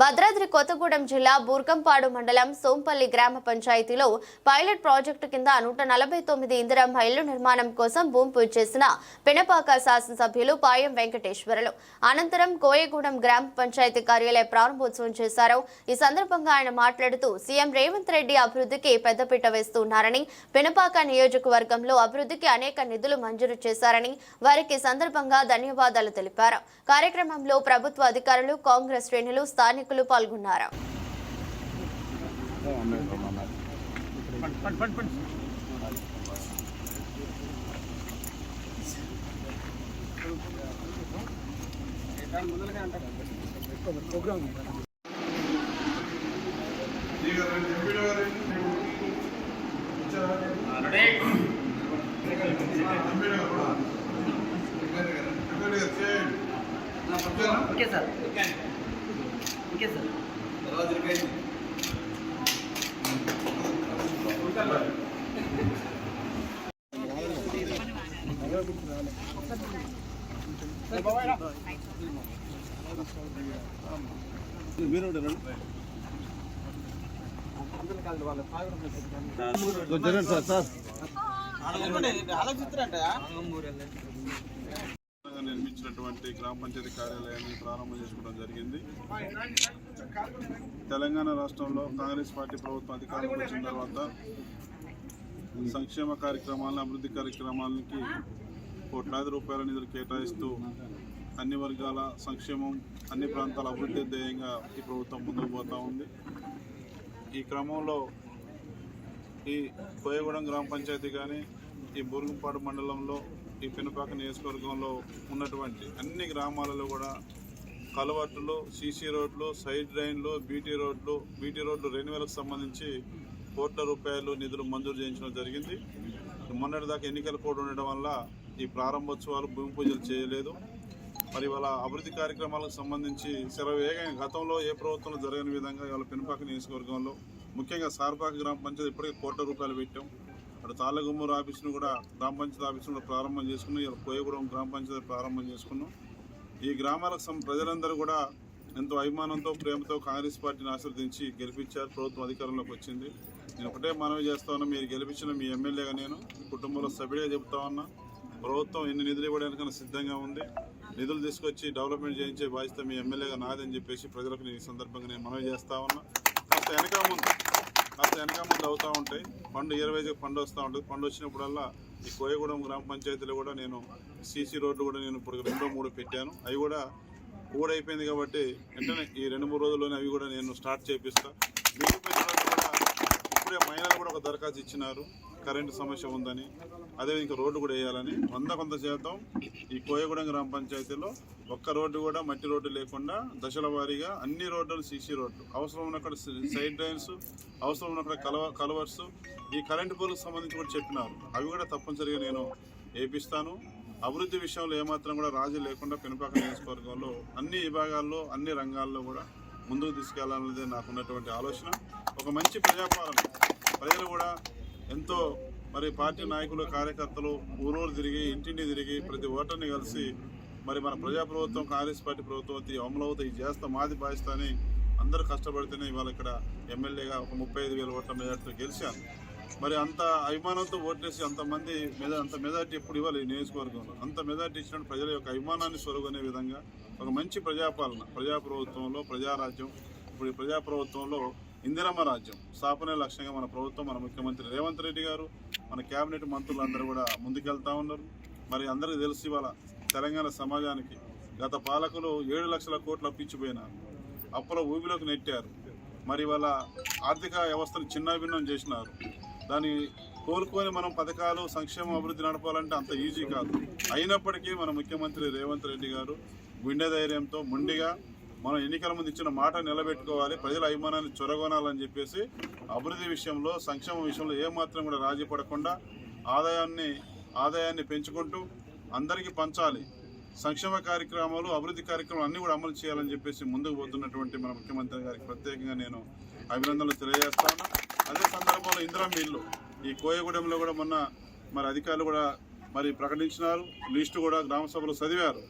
Bhadradri Kothagudem జిల్లా బూర్గంపాడు మండలం సోంపల్లి గ్రామ పంచాయతీలో పైలట్ ప్రాజెక్టు కింద నూట నలభై తొమ్మిది ఇందిరమ్మ ఇళ్ళ నిర్మాణం కోసం భూమి పూజ చేసిన పినపాక శాసనసభ్యులు పాయం వెంకటేశ్వరులు. అనంతరం కోయగూడెం గ్రామ పంచాయతీ కార్యాలయ ప్రారంభోత్సవం చేశారు. ఈ సందర్భంగా ఆయన మాట్లాడుతూ సీఎం రేవంత్ రెడ్డి అభివృద్ధికి పెద్దపీట వేస్తున్నారని పినపాక నియోజకవర్గంలో అభివృద్ధికి అనేక నిధులు మంజూరు చేశారని వారికి సందర్భంగా ధన్యవాదాలు తెలిపారు. కార్యక్రమంలో ప్రభుత్వ అధికారులు కాంగ్రెస్ శ్రేణులు స్థానిక స్థానికులు పాల్గొన్నారు. Okay sir. ఓకే సార్ జరగండి సార్ సార్ నిర్మించినటువంటి గ్రామ పంచాయతీ కార్యాలయాన్ని ప్రారంభం చేసుకోవడం జరిగింది. తెలంగాణ రాష్ట్రంలో కాంగ్రెస్ పార్టీ ప్రభుత్వం అధికారంలోకి వచ్చిన తర్వాత సంక్షేమ కార్యక్రమాలను అభివృద్ధి కార్యక్రమాలకి కోట్లాది రూపాయల నిధులు కేటాయిస్తూ అన్ని వర్గాల సంక్షేమం అన్ని ప్రాంతాల అభివృద్ధి ధ్యేయంగా ఈ ప్రభుత్వం ముందుకు పోతూ ఉంది. ఈ క్రమంలో ఈ కోయగూడెం గ్రామ పంచాయతీ కానీ ఈ బూరుగుపాడు మండలంలో ఈ పెనుపాక నియోజకవర్గంలో ఉన్నటువంటి అన్ని గ్రామాలలో కూడా కలవట్లు సీసీ రోడ్లు సైడ్ డ్రైన్లు బీటీ రోడ్లు బీటీ రోడ్లు రెన్యువల్కి సంబంధించి కోట్ల రూపాయలు నిధులు మంజూరు చేయించడం జరిగింది. మొన్నటిదాకా ఎన్నికల కోడ్ ఉండడం వల్ల ఈ ప్రారంభోత్సవాలు భూమి పూజలు చేయలేదు. మరి వాళ్ళ అభివృద్ధి కార్యక్రమాలకు సంబంధించి శరవేగంగా గతంలో ఏ ప్రభుత్వంలో జరగని విధంగా ఇవాళ పెనుపాక నియోజకవర్గంలో ముఖ్యంగా సార్పాక గ్రామ పంచాయతీ ఇప్పటికే కోట్ల రూపాయలు పెట్టాం. అటు తాళ్ళగుమ్మూరు ఆఫీస్ను కూడా గ్రామ పంచాయతీ ఆఫీస్ను కూడా ప్రారంభం చేసుకున్నాం. ఇలా కోయగూడెం గ్రామ పంచాయతీ ప్రారంభం చేసుకున్నాం. ఈ గ్రామాలకు సం ప్రజలందరూ కూడా ఎంతో అభిమానంతో ప్రేమతో కాంగ్రెస్ పార్టీని ఆశీర్వదించి గెలిపించారు. ప్రభుత్వం అధికారంలోకి వచ్చింది. నేను ఒకటే మనవి చేస్తా మీరు గెలిపించిన మీ ఎమ్మెల్యేగా నేను కుటుంబంలో సభ్యుడిగా చెబుతా ఉన్నా ప్రభుత్వం ఎన్ని నిధులు ఇవ్వడానికైనా సిద్ధంగా ఉంది. నిధులు తీసుకొచ్చి డెవలప్మెంట్ చేయించే బాధ్యత మీ ఎమ్మెల్యేగా నాదని చెప్పేసి ప్రజలకు నేను ఈ సందర్భంగా నేను మనవి చేస్తా ఉన్నా. కాస్త వెనక ముందు కాస్త వెనక ముందు అవుతూ ఉంటాయి. పండు ఇరవై పండు వస్తూ ఉంటుంది. పండు వచ్చినప్పుడల్లా ఈ కోయగూడెం గ్రామ పంచాయతీలో కూడా నేను సీసీ రోడ్లు కూడా నేను ఇప్పుడు రెండో మూడు పెట్టాను. అవి కూడా ఊడైపోయింది కాబట్టి వెంటనే ఈ రెండు మూడు రోజుల్లోనే అవి కూడా నేను స్టార్ట్ చేపిస్తాను ఇప్పుడే మైనర్ కూడా ఒక దరఖాస్తు ఇచ్చినారు. కరెంటు సమస్య ఉందని అదే ఇంకా రోడ్డు కూడా వేయాలని వంద కొంత శాతం ఈ కోయగూడెం గ్రామ పంచాయతీలో ఒక్క రోడ్డు కూడా మట్టి రోడ్డు లేకుండా దశల వారీగా అన్ని రోడ్లు సీసీ రోడ్లు. అవసరం ఉన్నక్కడ సైడ్ డ్రైన్స్ అవసరం ఉన్నక్కడ కలవ కలవర్స్ ఈ కరెంటు పోలకు సంబంధించి కూడా చెప్పినారు. అవి కూడా తప్పనిసరిగా నేను వేపిస్తాను అభివృద్ధి విషయంలో ఏమాత్రం కూడా రాజీ లేకుండా పెనుపాక నియోజకవర్గంలో అన్ని విభాగాల్లో అన్ని రంగాల్లో కూడా ముందుకు తీసుకెళ్ళాలనేది నాకు ఉన్నటువంటి ఆలోచన. ఒక మంచి ప్రజాపాలన. ప్రజలు కూడా ఎంతో మరి పార్టీ నాయకులు కార్యకర్తలు ఊరూరు తిరిగి ఇంటింటి తిరిగి ప్రతి ఓటర్ని కలిసి మరి మన ప్రజా ప్రభుత్వం కాంగ్రెస్ పార్టీ ప్రభుత్వం అయితే అమలవుతాయి ఇది చేస్తా మాది బాధిస్తాని అందరూ కష్టపడితేనే ఇవాళ ఇక్కడ ఎమ్మెల్యేగా ఒక ముప్పై ఐదు వేల ఓట్ల మెజార్టీతో గెలిచాను మరి అంత అభిమానంతో ఓట్లేసి అంతమంది మెజా అంత మెజార్టీ ఎప్పుడు ఇవ్వాలి ఈ నియోజకవర్గంలో? అంత మెజార్టీ ఇచ్చిన ప్రజల యొక్క అభిమానాన్ని సొరగొనే విధంగా ఒక మంచి ప్రజాపాలన ప్రజా ప్రభుత్వంలో ప్రజారాజ్యం ఇప్పుడు ఈ ప్రజా ప్రభుత్వంలో ఇందిరమ్మ రాజ్యం స్థాపనే లక్ష్యంగా మన ప్రభుత్వం మన ముఖ్యమంత్రి రేవంత్ రెడ్డి గారు మన కేబినెట్ మంత్రులందరూ కూడా ముందుకెళ్తా ఉన్నారు. మరి అందరికీ తెలిసి ఇవాళ తెలంగాణ సమాజానికి గత పాలకులు ఏడు లక్షల కోట్లు అప్పించిపోయినారు అప్పుల ఊబిలోకి నెట్టారు. మరి వాళ్ళ ఆర్థిక వ్యవస్థను చిన్నాభిన్నం చేసినారు. దాన్ని కోలుకొని మనం పథకాలు సంక్షేమ అభివృద్ధి నడపాలంటే అంత ఈజీ కాదు. అయినప్పటికీ మన ముఖ్యమంత్రి రేవంత్ రెడ్డి గారు గుండె ధైర్యంతో ముండిగా మనం ఎన్నికల ముందు ఇచ్చిన మాట నిలబెట్టుకోవాలి ప్రజల అభిమానాన్ని చొరగొనాలని చెప్పేసి అభివృద్ధి విషయంలో సంక్షేమ విషయంలో ఏమాత్రం కూడా రాజీ పడకుండా ఆదాయాన్ని ఆదాయాన్ని పెంచుకుంటూ అందరికీ పంచాలి. సంక్షేమ కార్యక్రమాలు అభివృద్ధి కార్యక్రమాలు అన్నీ కూడా అమలు చేయాలని చెప్పేసి ముందుకు పోతున్నటువంటి మన ముఖ్యమంత్రి గారికి ప్రత్యేకంగా నేను అభినందనలు తెలియజేస్తాను. అదే సందర్భంలో ఇందిరా మిల్లు ఈ కోయగూడెంలో కూడా మొన్న మరి అధికారులు కూడా మరి ప్రకటించినారు లిస్టు కూడా గ్రామ సభలో చదివారు.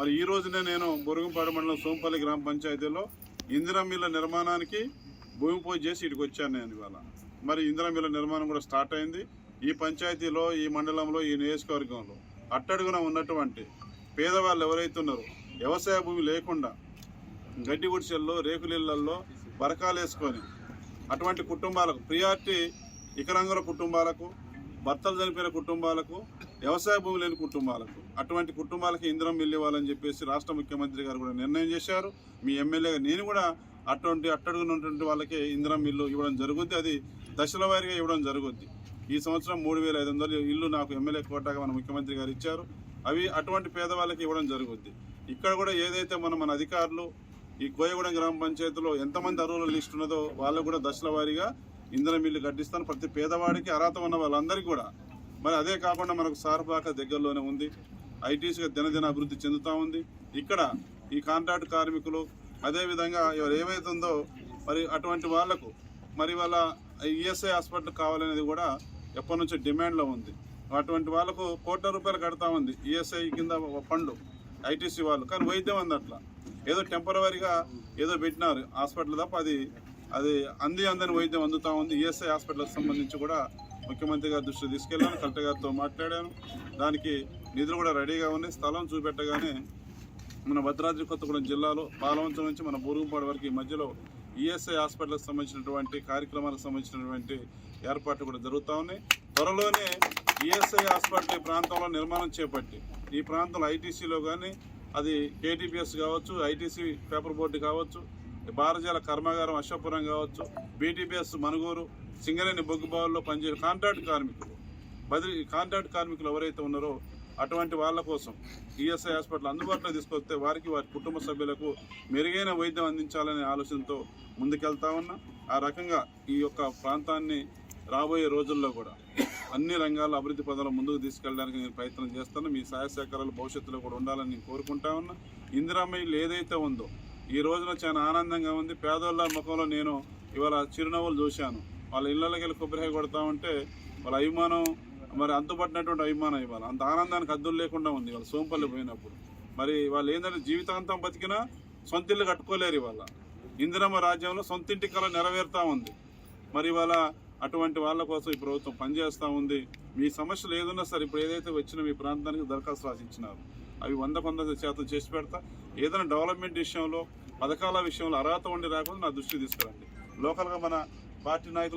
మరి ఈ రోజునే నేను బొరుగుంపాడు మండలం సోంపల్లి గ్రామ పంచాయతీలో ఇందిరా మిల్ల నిర్మాణానికి భూమి పూజ చేసి ఇటుకు వచ్చాను నేను ఇవాళ. మరి ఇందిరా మిల్ల నిర్మాణం కూడా స్టార్ట్ అయింది. ఈ పంచాయతీలో ఈ మండలంలో ఈ నియోజకవర్గంలో అట్టడుగున ఉన్నటువంటి పేదవాళ్ళు ఎవరైతే ఉన్నారో వ్యవసాయ భూమి లేకుండా గడ్డి గుడిసెల్లో రేకులిళ్ళల్లో బరకాలు వేసుకొని అటువంటి కుటుంబాలకు ప్రియారిటీ ఇకరంగుల కుటుంబాలకు భర్తలు చనిపోయిన కుటుంబాలకు వ్యవసాయ భూమి లేని కుటుంబాలకు అటువంటి కుటుంబాలకి ఇంద్రం మిల్లు ఇవ్వాలని చెప్పేసి రాష్ట్ర ముఖ్యమంత్రి గారు కూడా నిర్ణయం చేశారు. మీ ఎమ్మెల్యేగా నేను కూడా అటువంటి అట్టడుగున్నటువంటి వాళ్ళకి ఇంద్రం ఇల్లు ఇవ్వడం జరుగుద్ది. అది దశల వారీగా ఇవ్వడం జరుగుద్ది. ఈ సంవత్సరం మూడు వేల ఐదు వందలు ఇల్లు నాకు ఎమ్మెల్యే కోటాగా మన ముఖ్యమంత్రి గారు ఇచ్చారు. అవి అటువంటి పేదవాళ్ళకి ఇవ్వడం జరుగుద్ది. ఇక్కడ కూడా ఏదైతే మన మన అధికారులు ఈ కోయగూడెం గ్రామ పంచాయతీలో ఎంతమంది అర్హుల లిస్ట్ ఉన్నదో వాళ్ళకు కూడా దశల వారీగా ఇంధన మిల్లు కట్టిస్తాను. ప్రతి పేదవాడికి అర్హత ఉన్న వాళ్ళందరికీ కూడా. మరి అదే కాకుండా మనకు సార్బాక దగ్గరలోనే ఉంది. ఐటీసీగా దినదిన అభివృద్ధి చెందుతూ ఉంది. ఇక్కడ ఈ కాంట్రాక్ట్ కార్మికులు అదేవిధంగా ఎవరు ఏమైతుందో ఉందో మరి అటువంటి వాళ్ళకు మరి వాళ్ళ ఈఎస్ఐ హాస్పిటల్ కావాలనేది కూడా ఎప్పటి నుంచో డిమాండ్లో ఉంది. అటువంటి వాళ్ళకు కోట్ల రూపాయలు కడతా ఉంది ఈఎస్ఐ కింద ఒక ఫండ్ ఐటీసీ వాళ్ళు. కానీ వైద్యం ఉంది అట్లా. ఏదో టెంపరీగా ఏదో పెట్టినారు. హాస్పిటల్ తప్ప అది అది అంది అందని వైద్యం అందుతా ఉంది. ఈఎస్ఐ హాస్పిటల్కి సంబంధించి కూడా ముఖ్యమంత్రి గారి దృష్టికి తీసుకెళ్ళాను కలెక్టర్ గారితో మాట్లాడాను. దానికి నిధులు కూడా రెడీగా ఉన్నాయి. స్థలం చూపెట్టగానే మన భద్రాద్రి కొత్తగూడెం జిల్లాలో పాలవంచం నుంచి మన బూరుగుపాడు వరకు ఈ మధ్యలో ఈఎస్ఐ హాస్పిటల్కి సంబంధించినటువంటి కార్యక్రమాలకు సంబంధించినటువంటి ఏర్పాట్లు కూడా జరుగుతూ ఉన్నాయి. త్వరలోనే ఈఎస్ఐ హాస్పిటల్ ఈ ప్రాంతంలో నిర్మాణం చేపట్టి ఈ ప్రాంతంలో ఐటీసీలో కానీ అది కేటీపీఎస్ కావచ్చు ఐటీసీ పేపర్ బోర్డు కావచ్చు భారజాల కర్మాగారం అశ్వపురం కావచ్చు బీటీపీఎస్ మనుగూరు సింగరేణి బొగ్గుబావుల్లో పనిచేసే కాంట్రాక్ట్ కార్మికులు. బదిలీ కాంట్రాక్ట్ కార్మికులు ఎవరైతే ఉన్నారో అటువంటి వాళ్ళ కోసం ఈఎస్ఐ హాస్పిటల్ అందుబాటులో తీసుకొస్తే వారికి వారి కుటుంబ సభ్యులకు మెరుగైన వైద్యం అందించాలనే ఆలోచనతో ముందుకెళ్తా ఉన్నా. ఆ రకంగా ఈ యొక్క ప్రాంతాన్ని రాబోయే రోజుల్లో కూడా అన్ని రంగాల అభివృద్ధి పదాలు ముందుకు తీసుకెళ్ళడానికి నేను ప్రయత్నం చేస్తాను. మీ సహాయ సహకారాలు భవిష్యత్తులో కూడా ఉండాలని నేను కోరుకుంటా ఉన్నా. ఇందిరామయ్యలు ఏదైతే ఉందో ఈ రోజున చాలా ఆనందంగా ఉంది. పేదోళ్ళ ముఖంలో నేను ఇవాళ చిరునవ్వులు చూశాను. వాళ్ళ ఇళ్ళకి వెళ్ళి కొబ్బరికాయ కొడతా ఉంటే వాళ్ళ అభిమానం మరి అంతుపట్టినటువంటి అభిమానం ఇవాళ. అంత ఆనందానికి అద్దులు లేకుండా ఉంది వాళ్ళ సోంపల్లి పోయినప్పుడు. మరి వాళ్ళు ఏంటంటే జీవితాంతం బతికినా సొంత ఇల్లు కట్టుకోలేరు ఇవాళ. ఇందిరమ్మ రాజ్యంలో సొంత ఇంటి కళ నెరవేరుతా ఉంది. మరి ఇవాళ అటువంటి వాళ్ళ కోసం ఈ ప్రభుత్వం పనిచేస్తూ ఉంది. మీ సమస్యలు ఏదున్నా సరే ఇప్పుడు ఏదైతే వచ్చినా మీ ప్రాంతానికి దరఖాస్తు రాసిచ్చినారు. అవి వంద వంద శాతం చేసి పెడతా. ఏదైనా డెవలప్మెంట్ విషయంలో పథకాల విషయంలో అర్హత ఉండి రాకుండా నా దృష్టికి తీసుకురండి. లోకల్గా మన పార్టీ నాయకులు